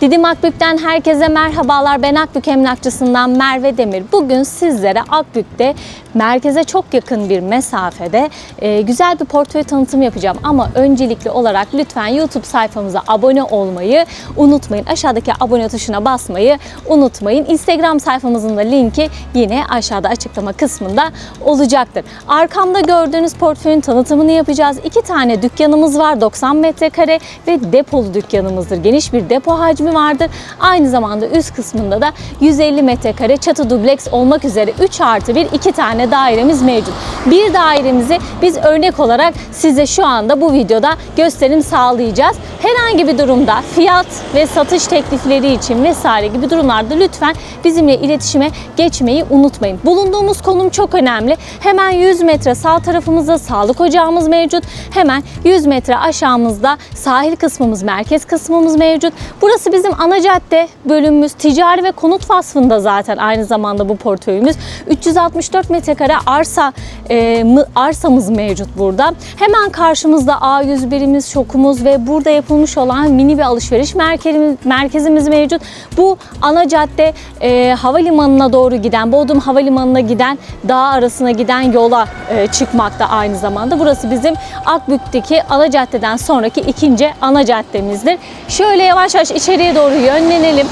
Didim Akbük'ten herkese merhabalar. Ben Akbük Emlakçısından Merve Demir. Bugün sizlere Akbük'te merkeze çok yakın bir mesafede e, güzel bir portföy tanıtımı yapacağım. Ama öncelikli olarak lütfen YouTube sayfamıza abone olmayı unutmayın. Aşağıdaki abone tuşuna basmayı unutmayın. Instagram sayfamızın da linki yine aşağıda açıklama kısmında olacaktır. Arkamda gördüğünüz portföyün tanıtımını yapacağız. İki tane dükkanımız var. 90 metrekare ve depolu dükkanımızdır. Geniş bir depo hacmi vardır. Aynı zamanda üst kısmında da 150 metrekare çatı dubleks olmak üzere 3 artı 1 iki tane dairemiz mevcut. Bir dairemizi biz örnek olarak size şu anda bu videoda gösterim sağlayacağız. Herhangi bir durumda fiyat ve satış teklifleri için vesaire gibi durumlarda lütfen bizimle iletişime geçmeyi unutmayın. Bulunduğumuz konum çok önemli. Hemen 100 metre sağ tarafımızda sağlık ocağımız mevcut. Hemen 100 metre aşağımızda sahil kısmımız, merkez kısmımız mevcut. Burası bizim ana cadde bölümümüz. Ticari ve konut vasfında zaten aynı zamanda bu portföyümüz. 364 metrekare arsa e, mı- arsamız mevcut burada. Hemen karşımızda A101'imiz, şokumuz ve burada yapılmış olan mini bir alışveriş merkezimiz, merkezimiz mevcut. Bu ana cadde e, havalimanına doğru giden, Bodrum Havalimanı'na giden, dağ arasına giden yola e, çıkmakta aynı zamanda. Burası bizim Akbük'teki ana caddeden sonraki ikinci ana caddemizdir. Şöyle yavaş yavaş içeriye doğru yönlenelim.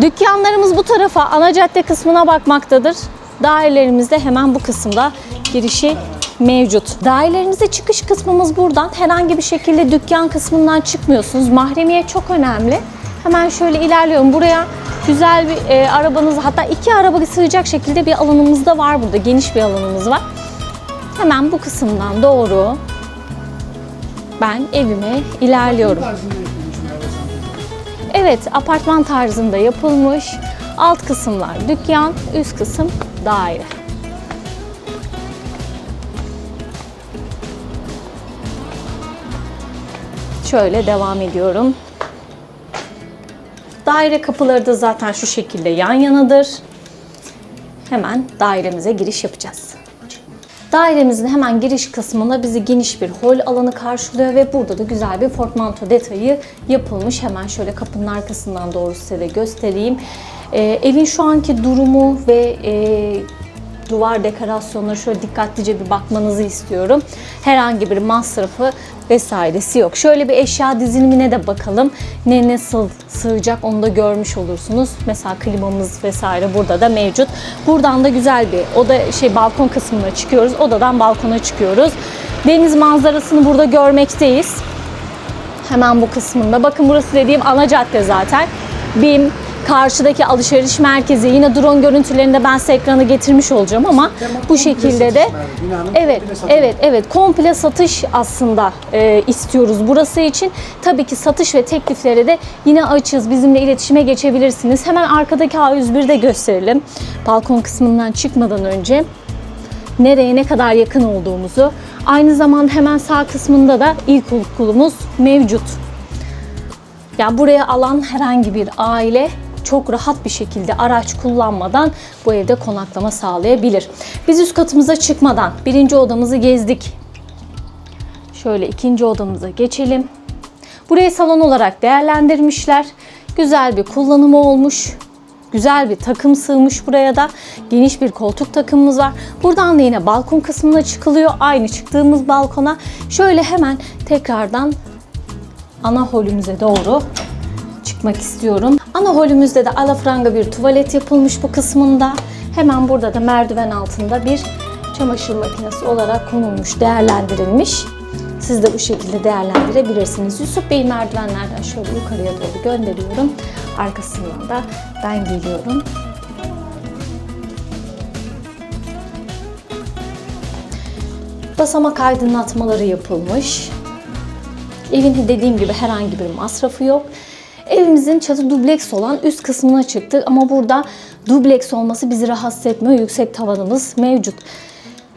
Dükkanlarımız bu tarafa ana cadde kısmına bakmaktadır. Dairelerimiz de hemen bu kısımda girişi mevcut. Dairelerimize çıkış kısmımız buradan. Herhangi bir şekilde dükkan kısmından çıkmıyorsunuz. Mahremiye çok önemli. Hemen şöyle ilerliyorum. Buraya güzel bir e, arabanız hatta iki araba sığacak şekilde bir alanımız da var burada. Geniş bir alanımız var. Hemen bu kısımdan doğru ben evime ilerliyorum. Evet, apartman tarzında yapılmış. Alt kısımlar dükkan, üst kısım daire. Şöyle devam ediyorum. Daire kapıları da zaten şu şekilde yan yanadır. Hemen dairemize giriş yapacağız. Dairemizin hemen giriş kısmında bizi geniş bir hol alanı karşılıyor ve burada da güzel bir portmanto detayı yapılmış. Hemen şöyle kapının arkasından doğru size de göstereyim. Ee, evin şu anki durumu ve e, duvar dekorasyonları şöyle dikkatlice bir bakmanızı istiyorum. Herhangi bir masrafı vesairesi yok. Şöyle bir eşya dizilimine de bakalım. Ne nasıl sığacak onu da görmüş olursunuz. Mesela klimamız vesaire burada da mevcut. Buradan da güzel bir oda şey balkon kısmına çıkıyoruz. Odadan balkona çıkıyoruz. Deniz manzarasını burada görmekteyiz. Hemen bu kısmında. Bakın burası dediğim ana cadde zaten. BİM, karşıdaki alışveriş merkezi. Yine drone görüntülerinde ben size ekranı getirmiş olacağım ama bu şekilde de evet evet evet komple satış aslında e, istiyoruz burası için. Tabii ki satış ve teklifleri de yine açız. Bizimle iletişime geçebilirsiniz. Hemen arkadaki A101'i de gösterelim. Balkon kısmından çıkmadan önce nereye ne kadar yakın olduğumuzu. Aynı zamanda hemen sağ kısmında da ilkokulumuz mevcut. Yani buraya alan herhangi bir aile çok rahat bir şekilde araç kullanmadan bu evde konaklama sağlayabilir. Biz üst katımıza çıkmadan birinci odamızı gezdik. Şöyle ikinci odamıza geçelim. Burayı salon olarak değerlendirmişler. Güzel bir kullanımı olmuş. Güzel bir takım sığmış buraya da. Geniş bir koltuk takımımız var. Buradan da yine balkon kısmına çıkılıyor. Aynı çıktığımız balkona. Şöyle hemen tekrardan ana holümüze doğru çıkmak istiyorum. Ana holümüzde de alafranga bir tuvalet yapılmış bu kısmında. Hemen burada da merdiven altında bir çamaşır makinesi olarak konulmuş, değerlendirilmiş. Siz de bu şekilde değerlendirebilirsiniz. Yusuf Bey merdivenlerden şöyle yukarıya doğru gönderiyorum. Arkasından da ben geliyorum. Basamak aydınlatmaları yapılmış. Evin dediğim gibi herhangi bir masrafı yok. Evimizin çatı dubleks olan üst kısmına çıktık ama burada dubleks olması bizi rahatsız etmiyor. Yüksek tavanımız mevcut.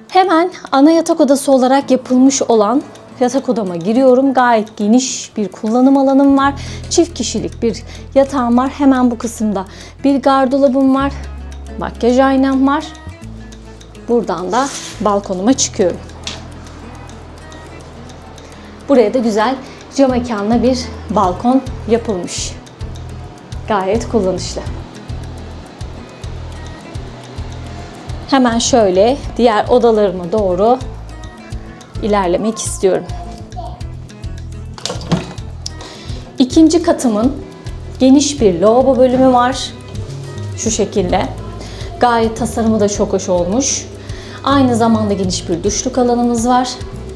Hemen ana yatak odası olarak yapılmış olan yatak odama giriyorum. Gayet geniş bir kullanım alanım var. Çift kişilik bir yatağım var. Hemen bu kısımda bir gardırobum var. Makyaj aynam var. Buradan da balkonuma çıkıyorum. Buraya da güzel cam mekanla bir balkon yapılmış. Gayet kullanışlı. Hemen şöyle diğer odalarıma doğru ilerlemek istiyorum. İkinci katımın geniş bir lavabo bölümü var. Şu şekilde. Gayet tasarımı da çok hoş olmuş. Aynı zamanda geniş bir duşluk alanımız var.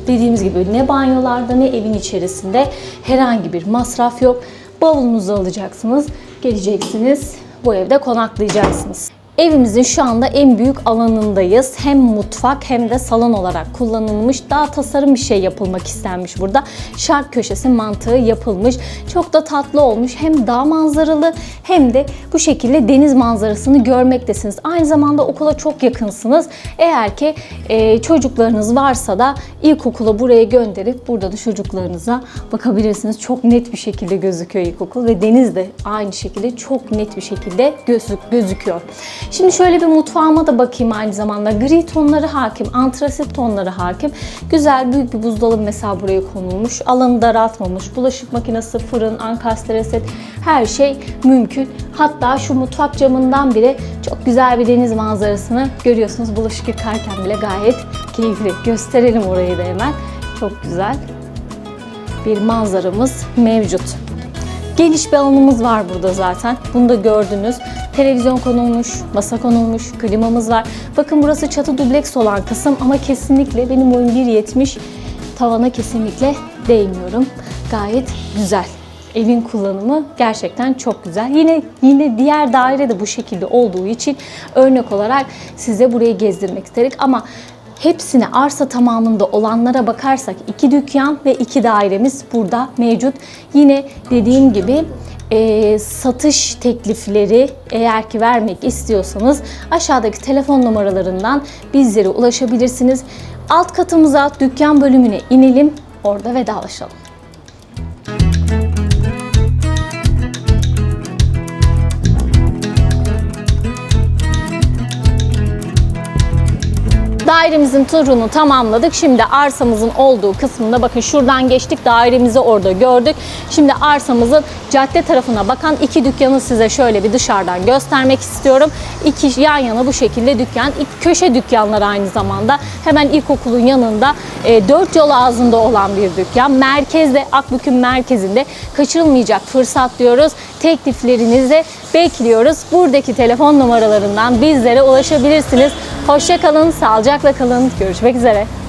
Dediğimiz gibi ne banyolarda ne evin içerisinde herhangi bir masraf yok. Bavulunuzu alacaksınız, geleceksiniz, bu evde konaklayacaksınız. Evimizin şu anda en büyük alanındayız. Hem mutfak hem de salon olarak kullanılmış. Daha tasarım bir şey yapılmak istenmiş burada. Şark köşesi mantığı yapılmış. Çok da tatlı olmuş. Hem dağ manzaralı hem de bu şekilde deniz manzarasını görmektesiniz. Aynı zamanda okula çok yakınsınız. Eğer ki e, çocuklarınız varsa da ilkokula buraya gönderip burada da çocuklarınıza bakabilirsiniz. Çok net bir şekilde gözüküyor ilkokul ve deniz de aynı şekilde çok net bir şekilde gözük, gözüküyor. Şimdi şöyle bir mutfağıma da bakayım aynı zamanda. Gri tonları hakim, antrasit tonları hakim. Güzel büyük bir buzdolabı mesela buraya konulmuş. Alanı daraltmamış. Bulaşık makinesi, fırın, ankastre set her şey mümkün. Hatta şu mutfak camından bile çok güzel bir deniz manzarasını görüyorsunuz. Bulaşık yıkarken bile gayet keyifli. Gösterelim orayı da hemen. Çok güzel bir manzaramız mevcut. Geniş bir alanımız var burada zaten. Bunu da gördünüz. Televizyon konulmuş, masa konulmuş, klimamız var. Bakın burası çatı dubleks olan kısım ama kesinlikle benim boyum 1.70. Tavana kesinlikle değmiyorum. Gayet güzel. Evin kullanımı gerçekten çok güzel. Yine yine diğer daire de bu şekilde olduğu için örnek olarak size burayı gezdirmek istedik ama Hepsine arsa tamamında olanlara bakarsak iki dükkan ve iki dairemiz burada mevcut. Yine dediğim gibi e, satış teklifleri eğer ki vermek istiyorsanız aşağıdaki telefon numaralarından bizlere ulaşabilirsiniz. Alt katımıza dükkan bölümüne inelim orada vedalaşalım. Dairemizin turunu tamamladık. Şimdi arsamızın olduğu kısmında bakın şuradan geçtik. Dairemizi orada gördük. Şimdi arsamızın cadde tarafına bakan iki dükkanı size şöyle bir dışarıdan göstermek istiyorum. İki yan yana bu şekilde dükkan. Köşe dükkanlar aynı zamanda. Hemen ilkokulun yanında e, dört yol ağzında olan bir dükkan. Merkezde Akbük'ün merkezinde kaçırılmayacak fırsat diyoruz. Tekliflerinizi bekliyoruz. Buradaki telefon numaralarından bizlere ulaşabilirsiniz. Hoşça kalın, sağlıcakla kalın. Görüşmek üzere.